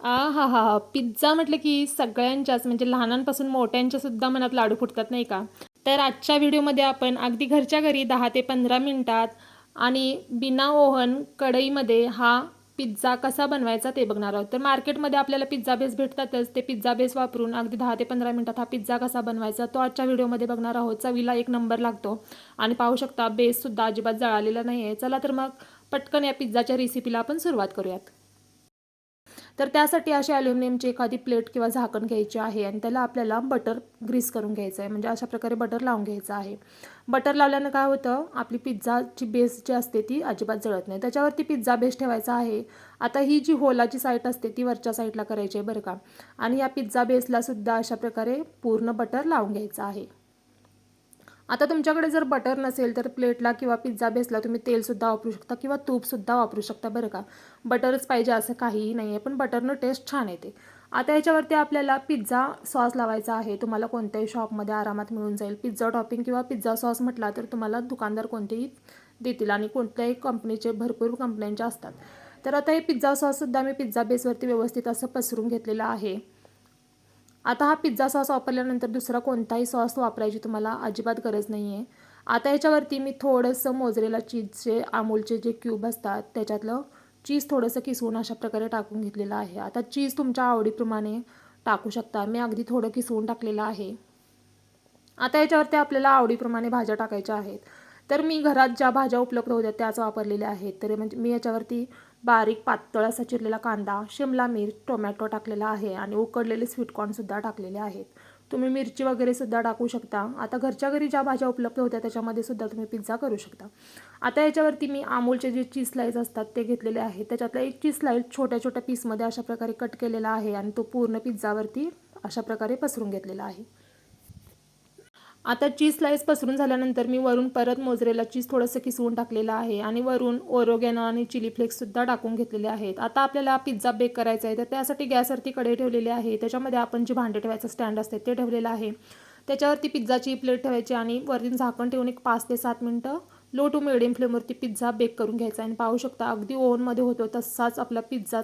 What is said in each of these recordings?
आ हा हा हा. पिझ्झा म्हटलं की सगळ्यांच्याच म्हणजे लहानांपासून मोठ्यांच्यासुद्धा मनात लाडू फुटतात नाही का? तर आजच्या व्हिडिओमध्ये आपण अगदी घरच्या घरी दहा ते पंधरा मिनटात आणि बिना ओव्हन कढईमध्ये हा पिझ्झा कसा बनवायचा ते बघणार आहोत. तर मार्केटमध्ये आपल्याला पिझ्झा बेस भेटतातच. ते पिझ्झा बेस वापरून अगदी दहा ते पंधरा मिनटात हा पिझ्झा कसा बनवायचा तो आजच्या व्हिडिओमध्ये बघणार आहोत. चवीला एक नंबर लागतो. आणि पाहू शकता बेससुद्धा अजिबात जळालेला नाही आहे चला तर मग पटकन या पिझ्झाच्या रेसिपीला आपण सुरुवात करूयात. तर त्यासाठी अशी ॲल्युमिनियमची एखादी प्लेट किंवा झाकण घ्यायची आहे आणि त्याला आपल्याला बटर ग्रीस करून घ्यायचं आहे. म्हणजे अशा प्रकारे बटर लावून घ्यायचं आहे. बटर लावल्यानं काय होतं? आपली पिझ्झाची बेस जी असते ती अजिबात जळत नाही. त्याच्यावरती पिझ्झा बेस ठेवायचा आहे. आता ही जी होलाची साईट असते ती वरच्या साईडला करायची आहे बरं का. आणि या पिझ्झा बेसला सुद्धा अशा प्रकारे पूर्ण बटर लावून घ्यायचं आहे. आता तुमच्याकडे जर बटर नसेल तर प्लेटला किंवा पिझ्झा बेसला तुम्ही तेलसुद्धा वापरू शकता किंवा तूपसुद्धा वापरू शकता बरं का. बटरच पाहिजे असं काहीही नाही आहे पण बटरनं टेस्ट छान येते. आता याच्यावरती आपल्याला पिझ्झा सॉस लावायचा आहे. तुम्हाला कोणत्याही शॉपमध्ये आरामात मिळून जाईल. पिझ्झा टॉपिंग किंवा पिझ्झा सॉस म्हटला तर तुम्हाला दुकानदार कोणतेही देतील आणि कोणत्याही कंपनीचे भरपूर कंपन्यांचे असतात. तर आता हे पिझ्झा सॉससुद्धा मी पिझ्झा बेसवरती व्यवस्थित असं पसरून घेतलेलं आहे. आता हा पिझ्झा सॉस वापरल्यानंतर दुसरा कोणताही सॉस वापरायची तुम्हाला अजिबात गरज नाही आहे आता याच्यावरती मी थोडंसं मोजरेला चीजचे आमूलचे जे क्यूब असतात त्याच्यातलं चीज थोडंसं किसवून अशा प्रकारे टाकून घेतलेलं आहे. आता चीज तुमच्या आवडीप्रमाणे टाकू शकता. मी अगदी थोडं किसवून टाकलेलं आहे. आता याच्यावरती आपल्याला आवडीप्रमाणे भाज्या टाकायच्या आहेत. तर मी घरात ज्या भाज्या उपलब्ध होत्या त्याच वापरलेल्या आहेत. तर म्हणजे मी याच्यावरती बारीक पातळ असा चिरलेला कांदा शिमला मिर्च टोमॅटो टाकलेला आहे आणि उकडलेले स्वीटकॉर्नसुद्धा टाकलेले आहेत. तुम्ही मिरची वगैरे सुद्धा टाकू शकता. आता घरच्या घरी ज्या भाज्या उपलब्ध होत्या त्याच्यामध्ये सुद्धा तुम्ही पिझ्झा करू शकता. आता याच्यावरती मी अमूलचे जे चीज स्लाईस असतात ते घेतलेले आहेत. त्याच्यातला एक चीज स्लाईस छोट्या छोट्या पीसमध्ये अशा प्रकारे कट केलेला आहे आणि तो पूर्ण पिझ्झावरती अशा प्रकारे पसरून घेतलेला आहे. आता चीज स्लाईस पसरून झाल्यानंतर मी वरून परत मोजरेला चीज थोडंसं किसवून टाकलेलं आहे आणि वरून ओरोगॅनो आणि चिली फ्लेक्ससुद्धा टाकून घेतलेले आहेत. आता आपल्याला पिझ्झा बेक करायचा आहे तर त्यासाठी गॅसवरती कडे ठेवलेले आहे. त्याच्यामध्ये आपण जे भांडे ठेवायचं स्टँड असते ते ठेवलेलं आहे. त्याच्यावरती पिझ्झाची प्लेट ठेवायची आणि वरती झाकण ठेवून एक पाच ते सात मिनटं लो टू मिडियम फ्लेमवरती पिझ्झा बेक करून घ्यायचा आणि पाहू शकता अगदी ओव्हनमध्ये होतो तसाच आपला पिझ्झा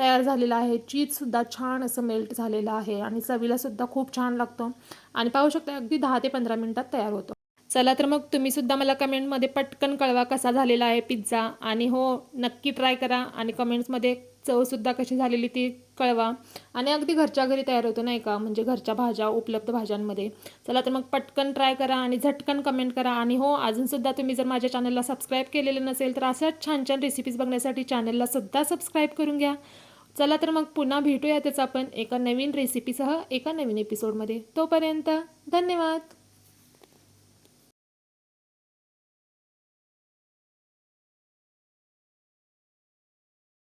तयार झालेला आहे. चीजसुद्धा छान असं मेल्ट झालेलं आहे आणि चवीलासुद्धा खूप छान लागतो. आणि पाहू शकता अगदी दहा ते पंधरा मिनटात तयार होतो. चला तर मग तुम्ही सुद्धा मला कमेंटमध्ये पटकन कळवा कसा झालेला आहे पिझ्झा आणि हो नक्की ट्राय करा आणि कमेंट्समध्ये चवसुद्धा कशी झालेली ती कळवा. आणि अगदी घरच्या घरी तयार होतो नाही का? म्हणजे घरच्या भाज्या उपलब्ध भाज्यांमध्ये. चला तर मग पटकन ट्राय करा आणि झटकन कमेंट करा. आणि हो अजूनसुद्धा तुम्ही जर माझ्या चॅनलला सबस्क्राईब केलेलं नसेल तर अशाच छान छान रेसिपीज बघण्यासाठी चॅनलला सुद्धा सबस्क्राईब करून घ्या. चला तर मग पुन्हा भेटूयातच आपण एका नवीन रेसिपीसह एका नवीन एपिसोडमध्ये तोपर्यंत धन्यवाद.